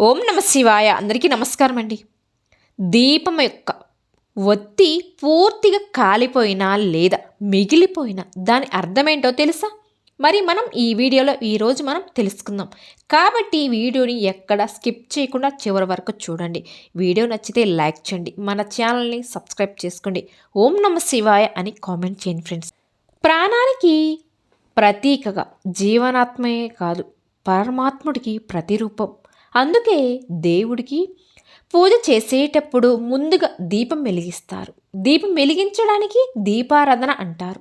ఓం నమ శివాయ. అందరికీ నమస్కారం అండి. దీపం యొక్క ఒత్తి పూర్తిగా కాలిపోయినా లేదా మిగిలిపోయినా దాని అర్థమేంటో తెలుసా? మరి మనం ఈ వీడియోలో ఈరోజు మనం తెలుసుకుందాం. కాబట్టి ఈ వీడియోని ఎక్కడ స్కిప్ చేయకుండా చివరి వరకు చూడండి. వీడియో నచ్చితే లైక్ చేయండి. మన ఛానల్ని సబ్స్క్రైబ్ చేసుకోండి. ఓం నమ శివాయ అని కామెంట్ చేయండి ఫ్రెండ్స్. ప్రాణానికి ప్రతీకగా జీవనాత్మయే కాదు పరమాత్ముడికి ప్రతిరూపం. అందుకే దేవుడికి పూజ చేసేటప్పుడు ముందుగా దీపం వెలిగిస్తారు. దీపం వెలిగించడానికి దీపారాధన అంటారు.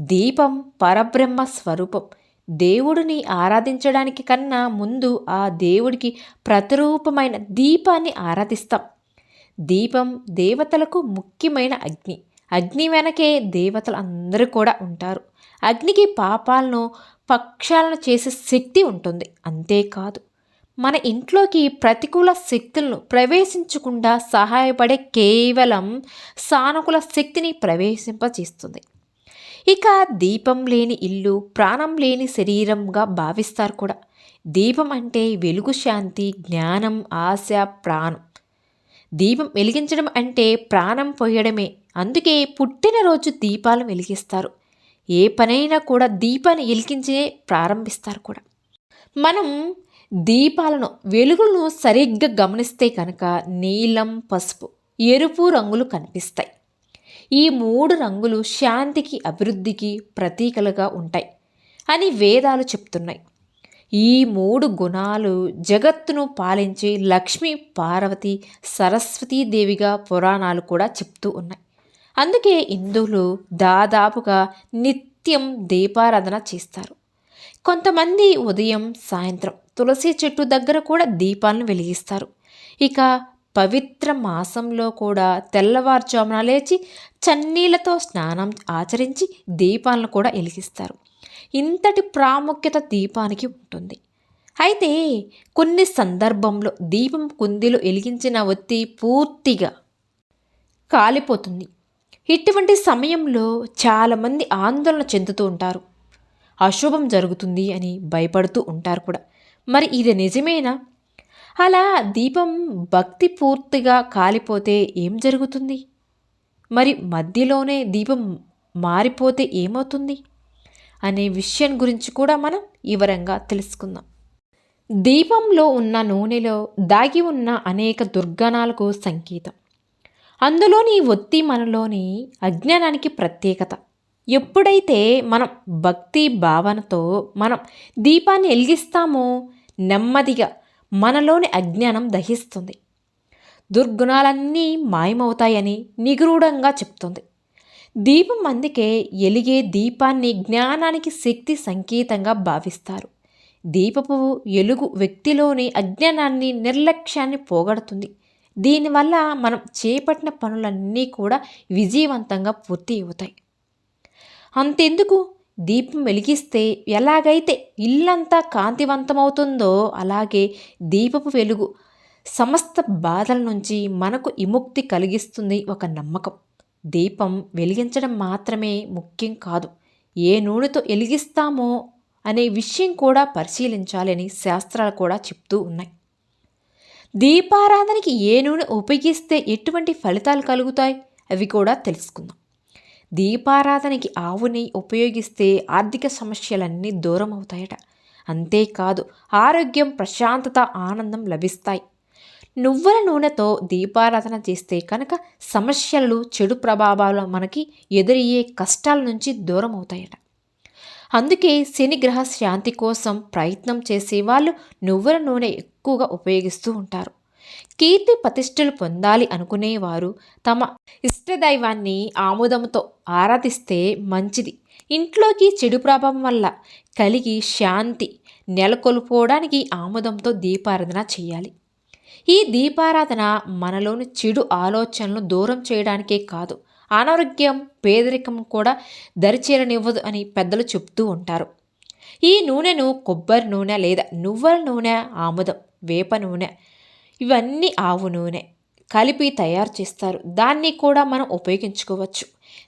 దీపం పరబ్రహ్మ స్వరూపం. దేవుడిని ఆరాధించడానికి కన్నా ముందు ఆ దేవుడికి ప్రతిరూపమైన దీపాన్ని ఆరాధిస్తాం. దీపం దేవతలకు ముఖ్యమైన అగ్ని. అగ్ని వెనకే దేవతలు అందరూ కూడా ఉంటారు. అగ్నికి పాపాలను పక్షాలను చేసే శక్తి ఉంటుంది. అంతేకాదు మన ఇంట్లోకి ప్రతికూల శక్తులను ప్రవేశించకుండా సహాయపడే కేవలం సానుకూల శక్తిని ప్రవేశింపచేస్తుంది ఇక దీపం లేని ఇల్లు ప్రాణం లేని శరీరంగా భావిస్తారు కూడా. దీపం అంటే వెలుగు శాంతి జ్ఞానం ఆశ ప్రాణం. దీపం వెలిగించడం అంటే ప్రాణం పోయడమే. అందుకే పుట్టినరోజు దీపాలు వెలిగిస్తారు. ఏ పనైనా కూడా దీపాన్ని వెలిగించే ప్రారంభిస్తారు కూడా. మనం దీపాలను వెలుగులను సరిగ్గా గమనిస్తే కనుక నీలం పసుపు ఎరుపు రంగులు కనిపిస్తాయి. ఈ మూడు రంగులు శాంతికి అభివృద్ధికి ప్రతీకలుగా ఉంటాయి అని వేదాలు చెప్తున్నాయి. ఈ మూడు గుణాలు జగత్తును పాలించే లక్ష్మీ పార్వతి సరస్వతీదేవిగా పురాణాలు కూడా చెప్తూ ఉన్నాయి. అందుకే హిందువులు దాదాపుగా నిత్యం దీపారాధన చేస్తారు. కొంతమంది ఉదయం సాయంత్రం తులసి చెట్టు దగ్గర కూడా దీపాలను వెలిగిస్తారు. ఇక పవిత్ర మాసంలో కూడా తెల్లవారుజామున లేచి చన్నీళ్ళతో స్నానం ఆచరించి దీపాలను కూడా వెలిగిస్తారు. ఇంతటి ప్రాముఖ్యత దీపానికి ఉంటుంది. అయితే కొన్ని సందర్భంలో దీపం కుందిలో వెలిగించిన ఒత్తి పూర్తిగా కాలిపోతుంది. ఇటువంటి సమయంలో చాలామంది ఆందోళన చెందుతూ ఉంటారు. అశుభం జరుగుతుంది అని భయపడుతూ ఉంటారు కూడా. మరి ఇది నిజమేనా? అలా దీపం భక్తి పూర్తిగా కాలిపోతే ఏం జరుగుతుంది? మరి మధ్యలోనే దీపం మారిపోతే ఏమవుతుంది? అనే విషయం గురించి కూడా మనం వివరంగా తెలుసుకుందాం. దీపంలో ఉన్న నూనెలో దాగి ఉన్న అనేక దుర్గణాలకు సంకేతం. అందులోని ఒత్తి మనలోని అజ్ఞానానికి ప్రత్యేకత. ఎప్పుడైతే మనం భక్తి భావనతో మనం దీపాన్ని వెలిగిస్తామో నెమ్మదిగా మనలోని అజ్ఞానం దహిస్తుంది. దుర్గుణాలన్నీ మాయమవుతాయని నిగూఢంగా చెప్తుంది. దీపం అందుకే ఎలిగే దీపాన్ని జ్ఞానానికి శక్తి సంకేతంగా భావిస్తారు. దీపపు ఎలుగు వ్యక్తిలోని అజ్ఞానాన్ని నిర్లక్ష్యాన్ని పోగొడుతుంది. దీనివల్ల మనం చేపట్టిన పనులన్నీ కూడా విజయవంతంగా పూర్తి అవుతాయి అంతెందుకు? దీపం వెలిగిస్తే ఎలాగైతే ఇల్లంతా కాంతివంతమవుతుందో అలాగే దీపపు వెలుగు సమస్త బాధల నుంచి మనకు విముక్తి కలిగిస్తుంది ఒక నమ్మకం. దీపం వెలిగించడం మాత్రమే ముఖ్యం కాదు. ఏ నూనెతో వెలిగిస్తామో అనే విషయం కూడా పరిశీలించాలని శాస్త్రాలు కూడా చెప్తూ ఉన్నాయి. దీపారాధనకి ఏ నూనె ఉపయోగిస్తే ఎటువంటి ఫలితాలు కలుగుతాయి? అవి కూడా తెలుసుకుందాం. దీపారాధనకి ఆవుని ఉపయోగిస్తే ఆర్థిక సమస్యలన్నీ దూరం అవుతాయట. అంతేకాదు ఆరోగ్యం ప్రశాంతత ఆనందం లభిస్తాయి. నువ్వుల నూనెతో దీపారాధన చేస్తే కనుక సమస్యలు చెడు ప్రభావాలు మనకి ఎదురయ్యే కష్టాల నుంచి దూరం అవుతాయట. అందుకే శనిగ్రహ శాంతి కోసం ప్రయత్నం చేసేవాళ్ళు నువ్వుల నూనె ఎక్కువగా ఉపయోగిస్తూ ఉంటారు. కీర్తి ప్రతిష్టలు పొందాలి అనుకునేవారు. తమ ఇష్టదైవాన్ని ఆముదంతో ఆరాధిస్తే మంచిది. ఇంట్లోకి చెడు ప్రభావం వల్ల కలిగి శాంతి నెలకొల్పోవడానికి ఆముదంతో దీపారాధన చేయాలి. ఈ దీపారాధన మనలోని చెడు ఆలోచనలు దూరం చేయడానికే కాదు అనారోగ్యం పేదరికం కూడా దరిచేరనివ్వదు అని పెద్దలు చెప్తూ ఉంటారు. ఈ నూనెను కొబ్బరి నూనె లేదా నువ్వుల నూనె ఆముదం వేప నూనె ఇవన్నీ ఆవు నూనె. కలిపి తయారు చేస్తారు. దాన్ని కూడా మనం ఉపయోగించుకోవచ్చు.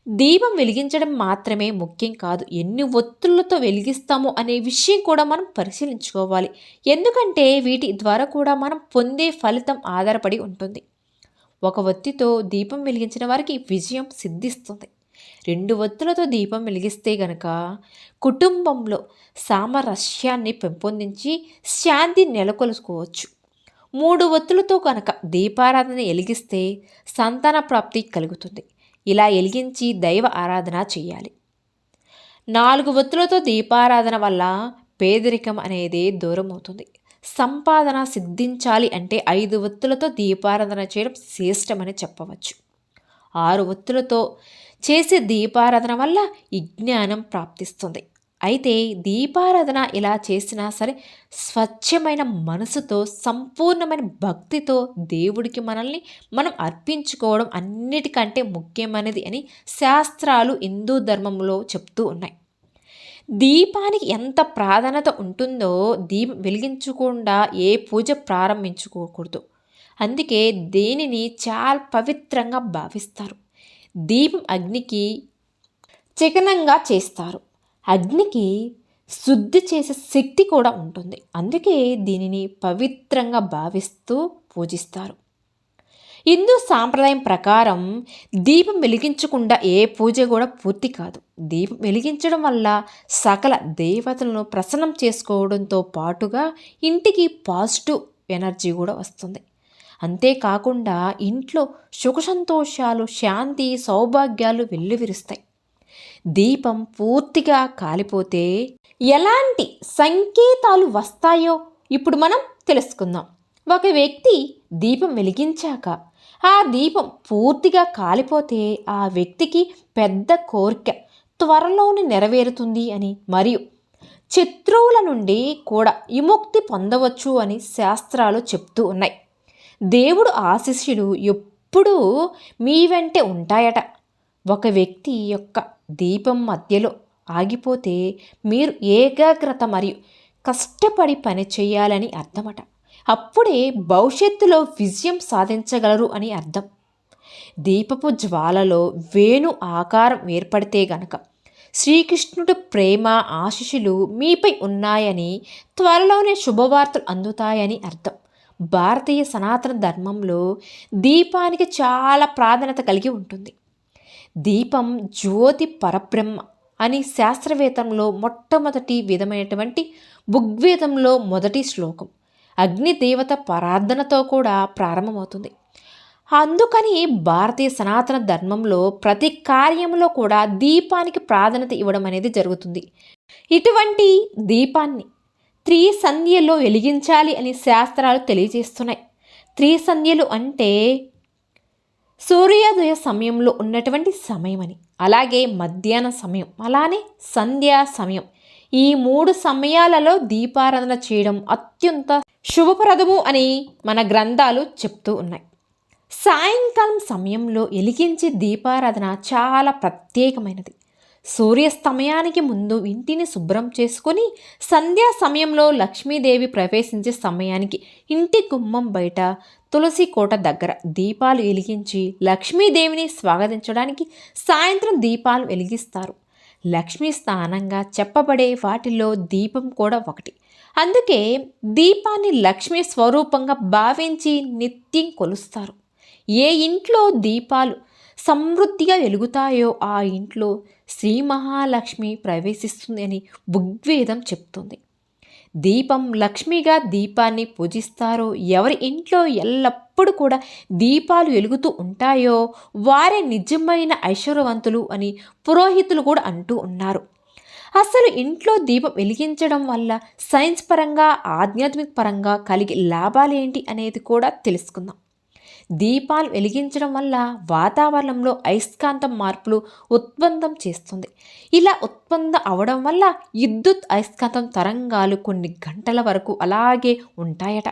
దీపం వెలిగించడం మాత్రమే ముఖ్యం కాదు. ఎన్ని ఒత్తులతో వెలిగిస్తామో అనే విషయం కూడా మనం పరిశీలించుకోవాలి. ఎందుకంటే వీటి ద్వారా కూడా మనం పొందే ఫలితం ఆధారపడి ఉంటుంది. ఒక ఒత్తితో దీపం వెలిగించిన వారికి విజయం సిద్ధిస్తుంది. రెండు ఒత్తులతో దీపం వెలిగిస్తే గనక కుటుంబంలో సామరస్యాన్ని పెంపొందించి శాంతి నెలకొల్చుకోవచ్చు మూడు ఒత్తులతో కనుక దీపారాధన వెలిగిస్తే సంతాన ప్రాప్తి కలుగుతుంది. ఇలా ఎలిగించి దైవ ఆరాధన చేయాలి. నాలుగు ఒత్తులతో దీపారాధన వల్ల పేదరికం అనేది దూరం అవుతుంది. సంపాదన సిద్ధించాలి అంటే ఐదు ఒత్తులతో దీపారాధన చేయడం శ్రేష్టమని చెప్పవచ్చు. ఆరు ఒత్తులతో చేసే దీపారాధన వల్ల విజ్ఞానం ప్రాప్తిస్తుంది. అయితే దీపారాధన ఇలా చేసినా సరే స్వచ్ఛమైన మనసుతో సంపూర్ణమైన భక్తితో దేవుడికి మనల్ని మనం అర్పించుకోవడం అన్నిటికంటే ముఖ్యమైనది అని శాస్త్రాలు హిందూ ధర్మంలో చెప్తూ ఉన్నాయి. దీపానికి ఎంత ప్రాధాన్యత ఉంటుందో దీపం వెలిగించకుండా ఏ పూజ ప్రారంభించుకోకూడదు. అందుకే దేనిని చాలా పవిత్రంగా భావిస్తారు. దీపం అగ్నికి చికనంగా చేస్తారు. అగ్నికి శుద్ధి చేసే శక్తి కూడా ఉంటుంది. అందుకే దీనిని పవిత్రంగా భావిస్తూ పూజిస్తారు. హిందూ సాంప్రదాయం ప్రకారం దీపం వెలిగించకుండా ఏ పూజ కూడా పూర్తి కాదు. దీపం వెలిగించడం వల్ల సకల దేవతలను ప్రసన్నం చేసుకోవడంతో పాటుగా ఇంటికి పాజిటివ్ ఎనర్జీ కూడా వస్తుంది. అంతేకాకుండా ఇంట్లో సుఖ సంతోషాలు శాంతి సౌభాగ్యాలు వెల్లువిరుస్తాయి. దీపం పూర్తిగా కాలిపోతే ఎలాంటి సంకేతాలు వస్తాయో ఇప్పుడు మనం తెలుసుకుందాం. ఒక వ్యక్తి దీపం వెలిగించాక ఆ దీపం పూర్తిగా కాలిపోతే ఆ వ్యక్తికి పెద్ద కోరిక త్వరలోనే నెరవేరుతుంది అని. మరియు శత్రువుల నుండి కూడా విముక్తి పొందవచ్చు అని శాస్త్రాలు చెప్తూ ఉన్నాయి. దేవుడు ఆశిష్యులు ఎప్పుడూ మీ వెంటే ఉంటాయట. ఒక వ్యక్తి యొక్క దీపం మధ్యలో ఆగిపోతే మీరు ఏకాగ్రత మరియు కష్టపడి పని చేయాలని అర్థమట. అప్పుడే భవిష్యత్తులో విజయం సాధించగలరు అని అర్థం. దీపపు జ్వాలలో వేణు ఆకారం ఏర్పడితే గనక శ్రీకృష్ణుడు ప్రేమ ఆశిషులు మీపై ఉన్నాయని త్వరలోనే శుభవార్తలు అందుతాయని అర్థం. భారతీయ సనాతన ధర్మంలో దీపానికి చాలా ప్రాధాన్యత కలిగి ఉంటుంది. దీపం జ్యోతి పరబ్రహ్మ అని శాస్త్రవేదంలో మొట్టమొదటి విధమైనటువంటి బుగ్వేదంలో మొదటి శ్లోకం. అగ్నిదేవత ప్రార్థనతో కూడా ప్రారంభమవుతుంది. అందుకని భారతీయ సనాతన ధర్మంలో ప్రతి కార్యంలో కూడా దీపానికి ప్రాధాన్యత ఇవ్వడం అనేది జరుగుతుంది. ఇటువంటి దీపాన్ని త్రీ సంధ్యలో వెలిగించాలి అని శాస్త్రాలు తెలియజేస్తున్నాయి. త్రీ సంధ్యలు అంటే సూర్యోదయ సమయంలో ఉన్నటువంటి సమయం అని. అలాగే మధ్యాహ్న సమయం అలానే సంధ్యా సమయం. ఈ మూడు సమయాలలో దీపారాధన చేయడం అత్యంత శుభప్రదము అని మన గ్రంథాలు చెప్తూ ఉన్నాయి. సాయంకాలం సమయంలో ఎలిగించే దీపారాధన చాలా ప్రత్యేకమైనది. సూర్యస్తమయానికి ముందు ఇంటిని శుభ్రం చేసుకొని సంధ్యా సమయంలో లక్ష్మీదేవి ప్రవేశించే సమయానికి ఇంటి గుమ్మం బయట తులసి కోట దగ్గర దీపాలు వెలిగించి లక్ష్మీదేవిని స్వాగతించడానికి సాయంత్రం దీపాలు వెలిగిస్తారు. లక్ష్మీ స్థానంగా చెప్పబడే వాటిలో దీపం కూడా ఒకటి. అందుకే దీపాన్ని లక్ష్మీ స్వరూపంగా భావించి నిత్యం కొలుస్తారు. ఏ ఇంట్లో దీపాలు సమృద్ధిగా వెలుగుతాయో ఆ ఇంట్లో శ్రీ మహాలక్ష్మి ప్రవేశిస్తుంది అని బుగ్వేదం చెప్తుంది దీపం లక్ష్మిగా దీపాన్ని పూజిస్తారో ఎవరి ఇంట్లో ఎల్లప్పుడూ కూడా దీపాలు వెలుగుతూ ఉంటాయో వారే నిజమైన ఐశ్వర్యవంతులు అని పురోహితులు కూడా అంటూ ఉన్నారు. అసలు ఇంట్లో దీపం వెలిగించడం వల్ల సైన్స్ పరంగా ఆధ్యాత్మిక పరంగా కలిగే లాభాలేంటి అనేది కూడా తెలుసుకుందాం. దీపాలు వెలిగించడం వల్ల వాతావరణంలో అయస్కాంతం మార్పులు ఉత్పన్నం చేస్తుంది. ఇలా ఉత్పన్నం అవడం వల్ల విద్యుత్ అయస్కాంతం తరంగాలు కొన్ని గంటల వరకు అలాగే ఉంటాయట.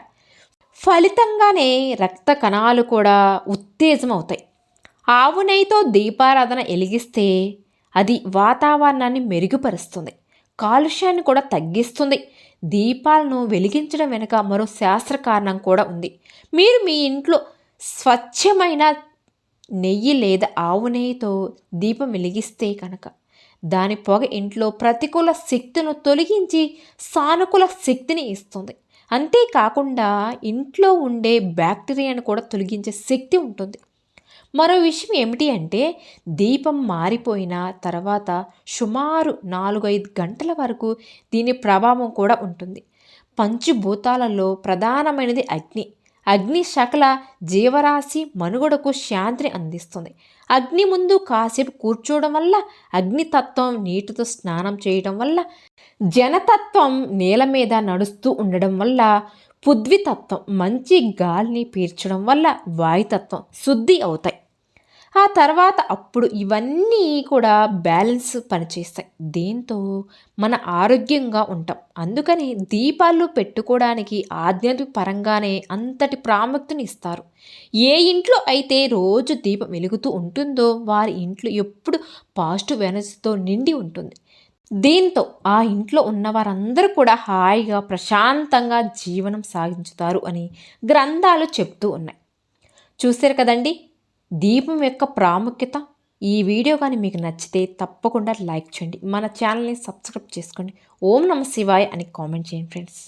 ఫలితంగానే రక్త కణాలు కూడా ఉత్తేజం అవుతాయి ఆవు నెయ్యితో దీపారాధన వెలిగిస్తే అది వాతావరణాన్ని మెరుగుపరుస్తుంది. కాలుష్యాన్ని కూడా తగ్గిస్తుంది. దీపాలను వెలిగించడం వెనుక మరో శాస్త్ర కారణం కూడా ఉంది. మీరు మీ ఇంట్లో స్వచ్ఛమైన నెయ్యి లేదా ఆవు నెయ్యితో దీపం వెలిగిస్తే కనుక దాని పొగ ఇంట్లో ప్రతికూల శక్తిని తొలగించి సానుకూల శక్తిని ఇస్తుంది. అంతేకాకుండా ఇంట్లో ఉండే బ్యాక్టీరియాను కూడా తొలగించే శక్తి ఉంటుంది. మరో విషయం ఏమిటి అంటే దీపం మారిపోయిన తర్వాత సుమారు నాలుగు ఐదు గంటల వరకు దీని ప్రభావం కూడా ఉంటుంది. పంచభూతాలలో ప్రధానమైనది అగ్ని. అగ్ని సకల జీవరాశి మనుగడకు శాంతిని అందిస్తుంది. అగ్ని ముందు కాసేపు కూర్చోవడం వల్ల అగ్నితత్వం నీటితో స్నానం చేయడం వల్ల జనతత్వం నేల మీద నడుస్తూ ఉండడం వల్ల పృథ్వీతత్వం మంచి గాలిని పీల్చడం వల్ల వాయుతత్వం శుద్ధి అవుతాయి. ఆ తర్వాత అప్పుడు ఇవన్నీ కూడా బ్యాలెన్స్ పనిచేస్తాయి. దీంతో? మన ఆరోగ్యంగా ఉంటాం. అందుకని దీపాలు పెట్టుకోవడానికి ఆధ్యాత్మిక పరంగానే అంతటి ప్రాముఖ్యతని ఇస్తారు. ఏ ఇంట్లో అయితే రోజు దీపం వెలుగుతూ ఉంటుందో వారి ఇంట్లో ఎప్పుడు పాజిటివ్ ఎనర్జీతో నిండి ఉంటుంది. దీంతో? ఆ ఇంట్లో ఉన్న వారందరూ కూడా హాయిగా ప్రశాంతంగా జీవనం సాగించుతారు అని గ్రంథాలు చెప్తూ ఉన్నాయి. చూశారు కదండి? దీపం యొక్క ప్రాముఖ్యత ఈ వీడియో కానీ మీకు నచ్చితే తప్పకుండా లైక్ చేయండి. మన ఛానల్ని సబ్స్క్రైబ్ చేసుకోండి. ఓం నమ శివాయ్ అని కామెంట్ చేయండి ఫ్రెండ్స్.